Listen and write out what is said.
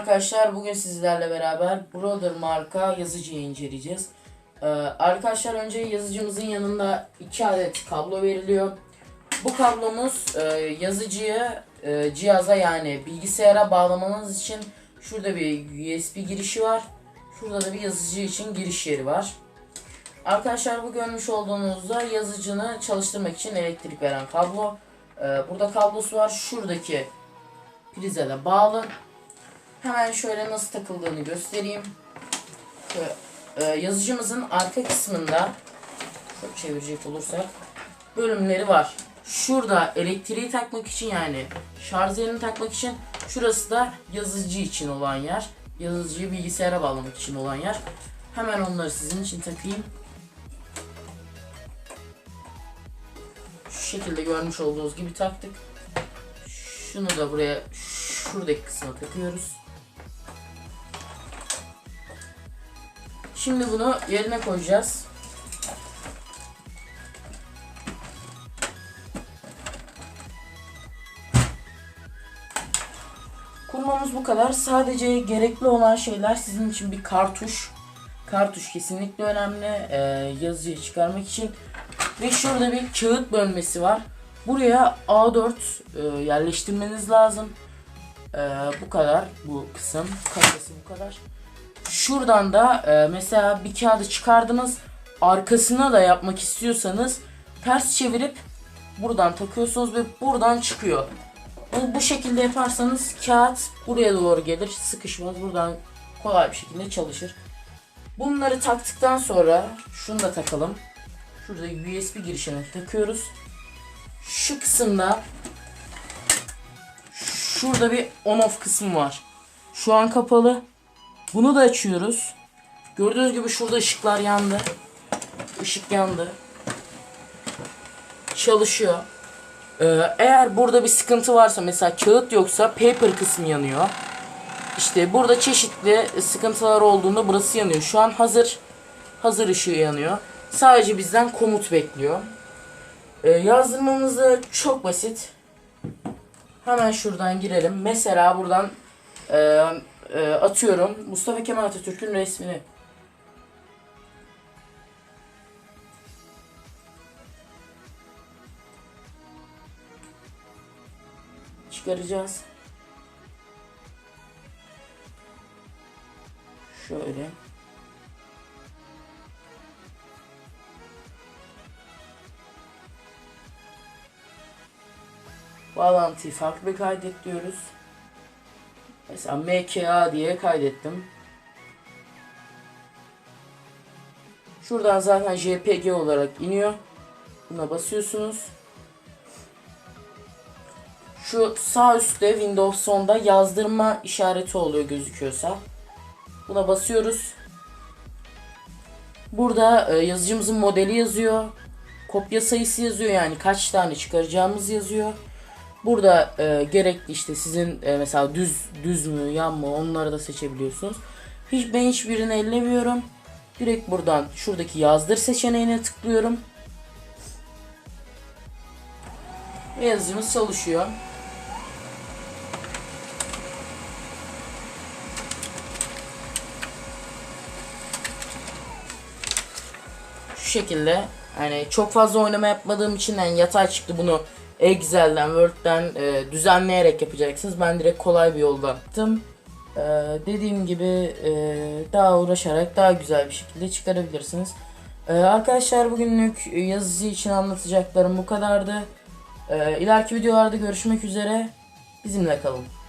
Arkadaşlar bugün sizlerle beraber Brother marka yazıcıyı inceleyeceğiz. Ee, arkadaşlar önce yazıcımızın yanında iki adet kablo veriliyor. Bu kablomuz e, yazıcıyı e, cihaza yani bilgisayara bağlamanız için şurada bir USB girişi var. Şurada da bir yazıcı için giriş yeri var. Arkadaşlar bu görmüş olduğunuzda yazıcını çalıştırmak için elektrik veren kablo. Ee, burada kablosu var. Şuradaki prize de bağlı. Hemen şöyle nasıl takıldığını göstereyim. E, yazıcımızın arka kısmında şöyle çevirecek olursak bölümleri var. Şurada elektriği takmak için yani şarj yerini takmak için şurası da yazıcı için olan yer. Yazıcıyı bilgisayara bağlamak için olan yer. Hemen onları sizin için takayım. Şu şekilde görmüş olduğunuz gibi taktık. Şunu da buraya şuradaki kısma takıyoruz. Şimdi bunu yerine koyacağız. Kurmamız bu kadar. Sadece gerekli olan şeyler sizin için bir kartuş. Kartuş kesinlikle önemli. Ee, yazıyı çıkarmak için. Ve şurada bir kağıt bölmesi var. Buraya A4 e, yerleştirmeniz lazım. Ee, bu kadar bu kısım. Kafası bu kadar. Şuradan da e, mesela bir kağıdı çıkardınız. Arkasına da yapmak istiyorsanız ters çevirip buradan takıyorsunuz ve buradan çıkıyor. Bu, bu şekilde yaparsanız kağıt buraya doğru gelir. Sıkışmaz. Buradan kolay bir şekilde çalışır. Bunları taktıktan sonra şunu da takalım. Şurada USB girişine takıyoruz. Şu kısımda şurada bir on off kısmı var. Şu an kapalı. Bunu da açıyoruz. Gördüğünüz gibi şurada ışıklar yandı. Işık yandı. Çalışıyor. Ee, eğer burada bir sıkıntı varsa mesela kağıt yoksa paper kısmı yanıyor. İşte burada çeşitli sıkıntılar olduğunda burası yanıyor. Şu an hazır. Hazır ışığı yanıyor. Sadece bizden komut bekliyor. Ee, yazdırmamız çok basit. Hemen şuradan girelim. Mesela buradan e, e, atıyorum Mustafa Kemal Atatürk'ün resmini. Çıkaracağız. Şöyle. Bağlantıyı farklı kaydet diyoruz. Mesela MKA diye kaydettim. Şuradan zaten JPG olarak iniyor. Buna basıyorsunuz. Şu sağ üstte Windows 10'da yazdırma işareti oluyor gözüküyorsa. Buna basıyoruz. Burada e, yazıcımızın modeli yazıyor. Kopya sayısı yazıyor yani kaç tane çıkaracağımız yazıyor. Burada e, gerekli işte sizin e, mesela düz düz mü yan mı onları da seçebiliyorsunuz. Hiç ben hiçbirini ellemiyorum. Direkt buradan şuradaki yazdır seçeneğine tıklıyorum. Ve yazıcımız çalışıyor. Şu şekilde hani çok fazla oynama yapmadığım için yani yatay çıktı bunu Excel'den, Word'den e, düzenleyerek yapacaksınız. Ben direkt kolay bir yolda yaptım. E, dediğim gibi e, daha uğraşarak daha güzel bir şekilde çıkarabilirsiniz. E, arkadaşlar bugünlük yazıcı için anlatacaklarım bu kadardı. E, ileriki videolarda görüşmek üzere. Bizimle kalın.